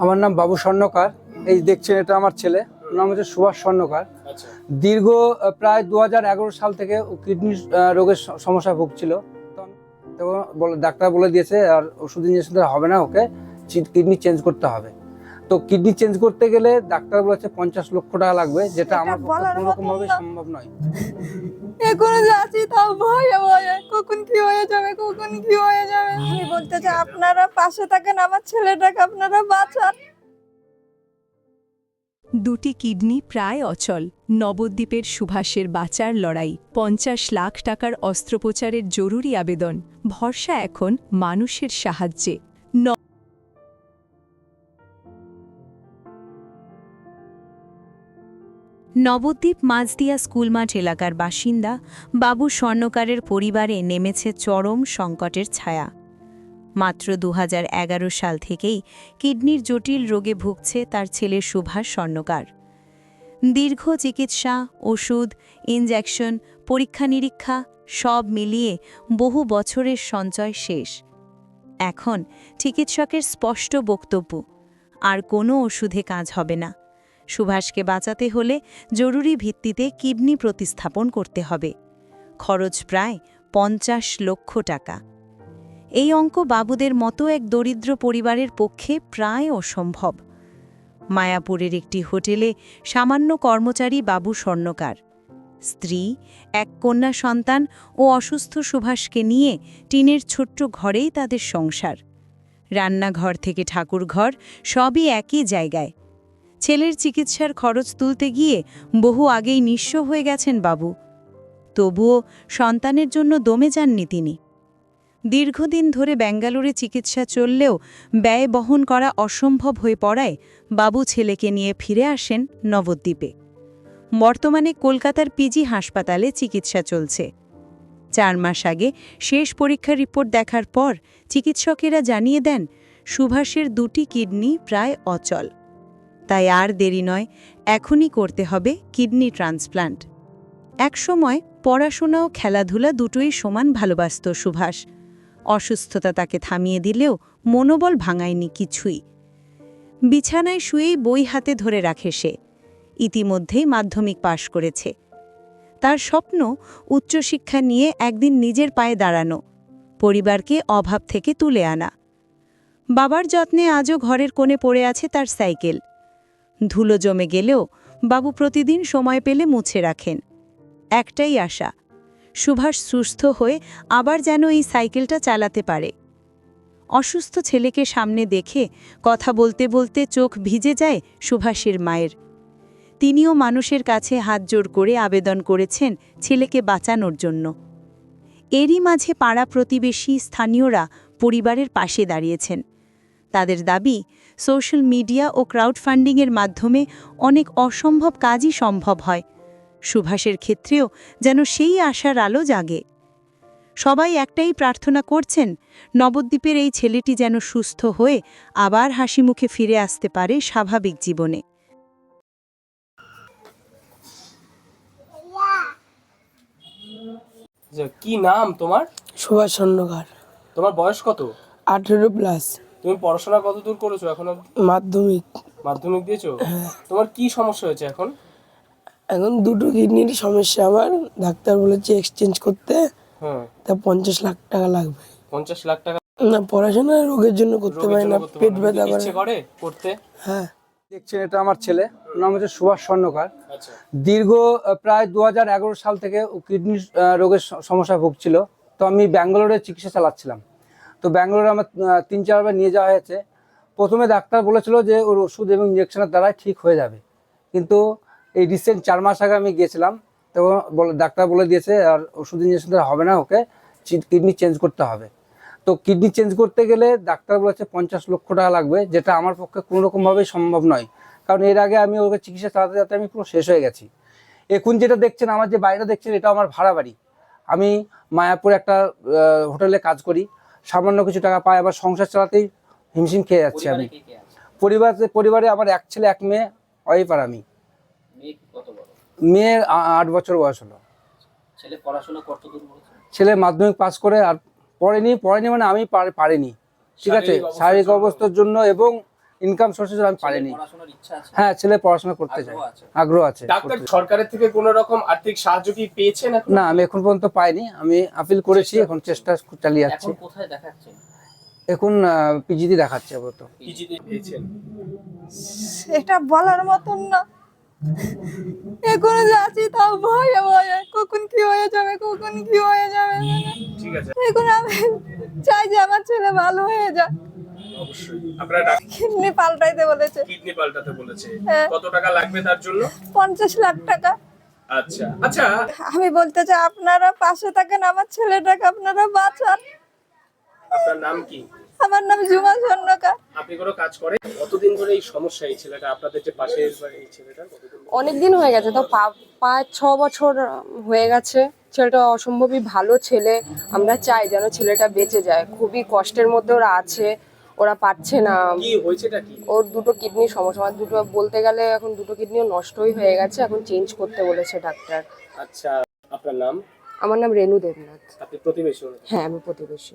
আমার নাম বাবু স্বর্ণকার। এই দেখছেন এটা আমার ছেলে। ওর নাম হচ্ছে সুভাষ স্বর্ণকার। আচ্ছা। দীর্ঘ প্রায় দু হাজার এগারো সাল থেকে ও কিডনি রোগের সমস্যা ভুগছিল। তো আমি- বলে ডাক্তার বলে দিয়েছে আর ওষুধ ইঞ্জেকশন হবে না ওকে কিডনি চেঞ্জ করতে হবে। তো কিডনি চেঞ্জ করতে গেলে ডাক্তার বলেছে পঞ্চাশ লক্ষ টাকা লাগবে যেটা আমার পক্ষে কোনো রকম ভাবে সম্ভব নয়। এখনও যাচ্ছি তাও কখন কি হয়ে যাবে কখন কি হয়ে যাবে? আমি বলতে চাই আপনারা পাশে থাকেন আমার ছেলেটাকে আপনারা বাঁচান। দুটি কিডনি প্রায় অচল। নবদ্বীপের সুভাষের বাঁচার লড়াই পঞ্চাশ লাখ টাকার অস্ত্রোপচারের জরুরি আবেদন ভরসা এখন মানুষের সাহায্যে। নবদ্বীপ মাঝদিয়া স্কুলমাঠ এলাকার বাসিন্দা বাবু স্বর্ণকারের পরিবারে নেমেছে চরম সংকটের ছায়া। মাত্র দু হাজার এগারো সাল থেকেই কিডনির জটিল রোগে ভুগছে তার ছেলে সুভাষ স্বর্ণকার। দীর্ঘ চিকিৎসা, ওষুধ, ইনজেকশন, পরীক্ষা নিরীক্ষা সব মিলিয়ে বহু বছরের সঞ্চয় শেষ। এখন চিকিৎসকের স্পষ্ট বক্তব্য, আর কোনো ওষুধে কাজ হবে না। সুভাষকে বাঁচাতে হলে জরুরি ভিত্তিতে কিডনি প্রতিস্থাপন করতে হবে। খরচ প্রায় পঞ্চাশ লক্ষ টাকা। এই অঙ্ক বাবুদের মতো এক দরিদ্র পরিবারের পক্ষে প্রায় অসম্ভব। মায়াপুরের একটি হোটেলে সামান্য কর্মচারী বাবু স্বর্ণকার। স্ত্রী, এক কন্যা সন্তান ও অসুস্থ সুভাষকে নিয়ে টিনের ছোট্ট ঘরেই তাদের সংসার। রান্নাঘর থেকে ঠাকুরঘর সবই একই জায়গায়। ছেলের চিকিৎসার খরচ তুলতে গিয়ে বহু আগেই নিঃস্ব হয়ে গেছেন বাবু। তবুও সন্তানের জন্য দমে যাননি তিনি। দীর্ঘদিন ধরে ব্যাঙ্গালোরে চিকিৎসা চললেও ব্যয় বহন করা অসম্ভব হয়ে পড়ায় বাবু ছেলেকে নিয়ে ফিরে আসেন নবদ্বীপে। বর্তমানে কলকাতার পিজি হাসপাতালে চিকিৎসা চলছে। চার মাস আগে শেষ পরীক্ষার রিপোর্ট দেখার পর চিকিৎসকেরা জানিয়ে দেন, সুভাষের দুটি কিডনি প্রায় অচল। তাই আর দেরি নয়, এখনই করতে হবে কিডনি ট্রান্সপ্লান্ট। একসময় পড়াশোনা ও খেলাধুলা দুটোই সমান ভালোবাসত সুভাষ। অসুস্থতা তাকে থামিয়ে দিলেও মনোবল ভাঙায়নি কিছুই। বিছানায় শুয়েই বই হাতে ধরে রাখে সে। ইতিমধ্যেই মাধ্যমিক পাশ করেছে। তার স্বপ্ন উচ্চশিক্ষা নিয়ে একদিন নিজের পায়ে দাঁড়ানো, পরিবারকে অভাব থেকে তুলে আনা। বাবার যত্নে আজও ঘরের কোণে পড়ে আছে তার সাইকেল। ধুলো জমে গেলেও বাবু প্রতিদিন সময় পেলে মুছে রাখেন। একটাই আশা, সুভাষ সুস্থ হয়ে আবার যেন এই সাইকেলটা চালাতে পারে। অসুস্থ ছেলেকে সামনে দেখে কথা বলতে বলতে চোখ ভিজে যায় সুভাষের মায়ের। তিনিও মানুষের কাছে হাত জোর করে আবেদন করেছেন ছেলেকে বাঁচানোর জন্য। এরই মাঝে পাড়া প্রতিবেশী স্থানীয়রা পরিবারের পাশে দাঁড়িয়েছেন। তাদের দাবি সোশ্যাল মিডিয়া ও ক্রাউড ফান্ডিংয়ের মাধ্যমে অনেক অসম্ভব কাজই সম্ভব হয়। সুভাষের ক্ষেত্রেও যেন সেই আশার আলো জাগে। সবাই একটাই প্রার্থনা করছেন নবদ্বীপের এই ছেলেটি যেন সুস্থ হয়ে আবার হাসি মুখে ফিরে আসতে পারে স্বাভাবিক জীবনে। কি নাম তোমার? সুভাষ স্বর্ণকার তোমার বয়স কত? আঠেরো প্লাস তুমি পড়াশোনা কত দূর করেছ এখন মাধ্যমিক। মাধ্যমিক দিয়েছ? তোমার কি সমস্যা হয়েছে এখন? এখন দুটো কিডনির সমস্যা আমার। ডাক্তার বলেছে এক্সচেঞ্জ করতে। হ্যাঁ। তা পঞ্চাশ লাখ টাকা লাগবে। পঞ্চাশ লাখ টাকা না পড়াশোনা রোগের জন্য করতে পারি না পেট। ব্যথা করে। করতে? হ্যাঁ। দেখছেন এটা আমার ছেলে। নাম হচ্ছে সুভাষ স্বর্ণকার। আচ্ছা। দীর্ঘ প্রায় দু হাজার এগারো সাল থেকে ও কিডনি রোগের সমস্যা ভুগছিল। তো আমি ব্যাঙ্গালোরে চিকিৎসা চালাচ্ছিলাম। তো ব্যাঙ্গালোরে আমার তিন চারবার নিয়ে যাওয়া হয়েছে। প্রথমে ডাক্তার বলেছিল যে ওর ওষুধ এবং ইঞ্জেকশনের দ্বারাই ঠিক হয়ে যাবে। কিন্তু এই রিসেন্ট চার মাস আগে আমি গিয়েছিলাম, তখন বলে, ডাক্তার বলে দিয়েছে, আর ওষুধ ইঞ্জেকশন দ্বারা হবে না, ওকে কিডনি চেঞ্জ করতে হবে। তো কিডনি চেঞ্জ করতে গেলে ডাক্তার বলেছে, পঞ্চাশ লক্ষ টাকা লাগবে, যেটা আমার পক্ষে কোনো রকমভাবেই সম্ভব নয়। কারণ এর আগে আমি ওকে চিকিৎসা চালাতে চালাতে আমি পুরো শেষ হয়ে গেছি। এখন যেটা দেখছেন, আমার যে বাইরে দেখছেন এটা আমার ভাড়া বাড়ি। আমি মায়াপুরে একটা হোটেলে কাজ করি। সামান্য কিছু টাকা পাই আবার সংসার চালাতেই হিমশিম খেয়ে যাচ্ছি আমি। পরিবার পরিবারে আমার এক ছেলে এক মেয়ে ওয়াইফ আর আমি। মেয়ের আট বছর বয়স হলো। ছেলে পড়াশোনা কত ছেলে মাধ্যমিক পাস করে আর পড়েনি পড়েনি মানে আমি পারিনি। ঠিক আছে? শারীরিক। অবস্থার জন্য এবং ইনকাম সোর্সেস আমি পারিনি। পড়াশোনার ইচ্ছা আছে? হ্যাঁ ছেলে পড়াশোনা করতে চায় আগ্রহ আছে। সরকারের থেকে কোনো রকম আর্থিক সাহায্য কি পেয়েছেন এখন? না আমি এখন পর্যন্ত পাইনি। আমি আপিল করেছি এখন চেষ্টা চালিয়ে যাচ্ছি। এখন কোথায় দেখাচ্ছেন? এখন পিজিতে দেখাচ্ছে আপাতত। এটা বলার মতন না। এখনও যাচ্ছি তাও ভয়ে ভয়ে। কখন কি হয়ে যাবে কখন কি হয়ে যাবে ঠিক আছে। এখন আমি চাই যে আমার ছেলে ভালো হয়ে যাক। অবশ্যই। আপনারা কিডনি পাল্টাইতে বলেছে। কিডনি পাল্টাতে বলেছে। হ্যাঁ। কত টাকা লাগবে তার জন্য? পঞ্চাশ লাখ টাকা। আচ্ছা। আচ্ছা। আমি বলতে চাই আপনারা পাশে থাকেন আমার ছেলেটাকে আপনারা বাঁচান। আপনার নাম কি? আমার নাম জুমা স্বর্ণকার আপনি কোনো কাজ করেন? কতদিন ধরে এই সমস্যা এই ছেলেটা আপনাদের যে পাশে এই ছেলেটা অনেক দিন হয়ে গেছে তো পা- পাঁচ ছ বছর হয়ে গেছে। ছেলেটা অসম্ভবই ভালো ছেলে। আমরা চাই যেন ছেলেটা বেঁচে যায়। খুবই কষ্টের মধ্যে ওরা আছে। ওরা পাচ্ছে না। কি হয়েছেটা কি? ওর দুটো কিডনি সমস্যা। আমার দুটো বলতে গেলে এখন দুটো কিডনিও নষ্টই হয়ে গেছে এখন চেঞ্জ করতে বলেছে ডাক্তার। আচ্ছা আপনার নাম? আমার নাম রেনু দেবনাথ। আপনি প্রতিবেশী? হ্যাঁ আমি প্রতিবেশী।